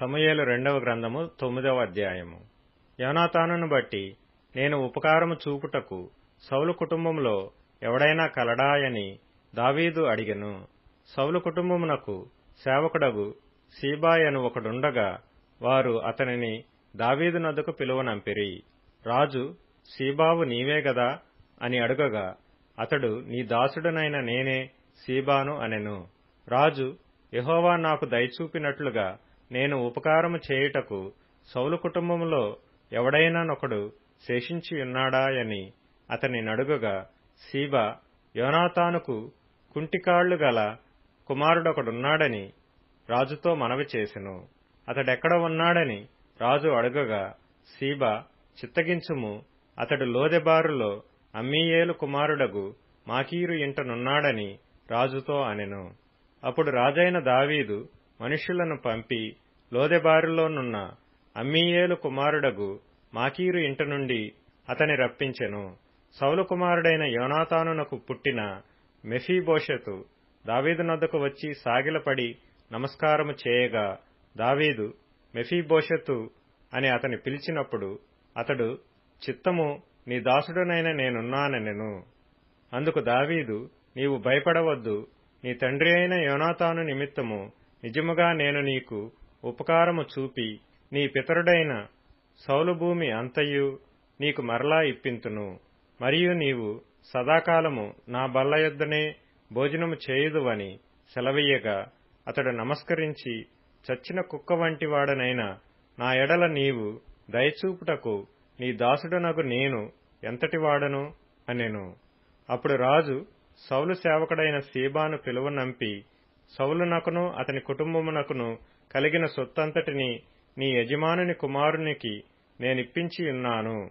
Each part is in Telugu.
సమయలు రెండవ గ్రంథము తొమ్మిదవ అధ్యాయము. యోనాతానును బట్టి నేను ఉపకారము చూపుటకు సౌలు కుటుంబంలో ఎవడైనా కలడాయని దావీదు అడిగెను. సౌలు కుటుంబమునకు సేవకుడగు సీబాయను ఒకడుండగా వారు అతనిని దావీదు నదుకు పిలువనంపిరి రాజు సీబావు నీవే గదా? అని అడుగగా అతడు నీ దాసుడనైన నేనే సీబాను అనెను. రాజు ఎహోవా నాకు దయచూపినట్లుగా నేను ఉపకారము చేయుటకు సౌలు కుటుంబములో ఎవడైనానొకడు శేషించి ఉన్నాడాయని అతని నడుగగా సీబ యోనాతానుకు కుంటికాళ్ళు గల కుమారుడొకడున్నాడని రాజుతో మనవి చేసెను. అతడెక్కడ ఉన్నాడని రాజు అడుగగా సీబా చిత్తగించుము అతడు లోదెబారులో అమ్మీయేలు కుమారుడగు మాకీరు ఇంటనున్నాడని రాజుతో అనెను. అప్పుడు రాజైన దావీదు మనుష్యులను పంపి లోదెబారులోనున్న అమ్మీయేలు కుమారుడగు మాకీరు ఇంట నుండి అతని రప్పించెను. సౌలు కుమారుడైన యోనాతానునకు పుట్టిన మెఫీబోషెతు దావీదు నద్దకు వచ్చి సాగిలపడి నమస్కారము చేయగా దావీదు మెఫీబోషెతు అని అతని పిలిచినప్పుడు అతడు చిత్తము నీ దాసుడునైన నేనున్నానెనెను. అందుకు దావీదు నీవు భయపడవద్దు. నీ తండ్రి అయిన యోనాతాను నిమిత్తము నిజముగా నేను నీకు ఉపకారము చూపి నీ పితరుడైన సౌలు భూమి అంతయు నీకు మరలా ఇప్పింతును. మరియు నీవు సదాకాలము నా బల్లయొద్దనే భోజనము చేయుదువని సెలవీయగా అతడు నమస్కరించి చచ్చిన కుక్క వంటి వాడనైన నా ఎడల నీవు దయచూపుటకు నీ దాసుడనగు నేను ఎంతటివాడను అనెను. అప్పుడు రాజు సౌలు సేవకుడైన సీబాను పిలువనంపి సౌలునకును అతని కుటుంబమునకును కలిగిన సొత్తంతటిని నీ యజమానుని కుమారునికి నేనిప్పించి ఉన్నాను.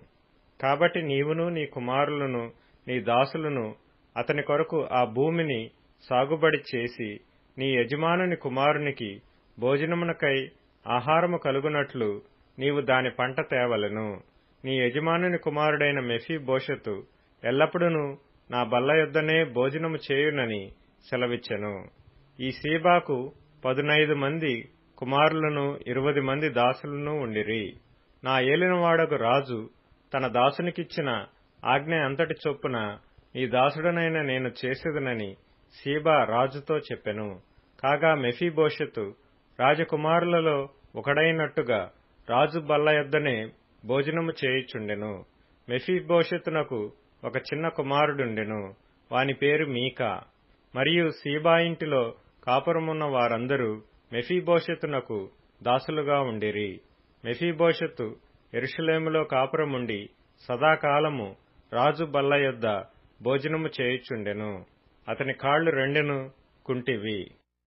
కాబట్టి నీవును నీ కుమారులను నీ దాసులను అతని కొరకు ఆ భూమిని సాగుబడి చేసి నీ యజమానుని కుమారునికి భోజనమునకై ఆహారము కలుగునట్లు నీవు దాని పంట తేవలెను. నీ యజమానుని కుమారుడైన మెఫీ భోషతు ఎల్లప్పుడూ నా బల్ల యొద్దనే భోజనము చేయునని సెలవిచ్చెను. ఈ సీబాకు పదునైదు మంది కుమారులను ఇరువది మంది దాసులను ఉండిరి. నా ఏలినవాడకు రాజు తన దాసునికిచ్చిన ఆజ్ఞ అంతటి చొప్పున ఈ దాసుడనైన నేను చేసేదనని సీబా రాజుతో చెప్పెను. కాగా మెఫీభోషతు రాజకుమారులలో ఒకడైనట్టుగా రాజు బల్ల యొద్దనే భోజనము చేయుచుండెను. మెఫీభోషతునకు ఒక చిన్న కుమారుడుండెను. వాని పేరు మీకా. మరియు సీబా ఇంటిలో కాపురమున్న వారందరూ మెఫీభోషతునకు దాసులుగా ఉండిరి. మెఫీభోషతు ఎరుషలేములో కాపురముండి సదాకాలము రాజు బల్ల యొద్ద భోజనము చేయుచుండెను. అతని కాళ్ళు రెండెను కుంటివి.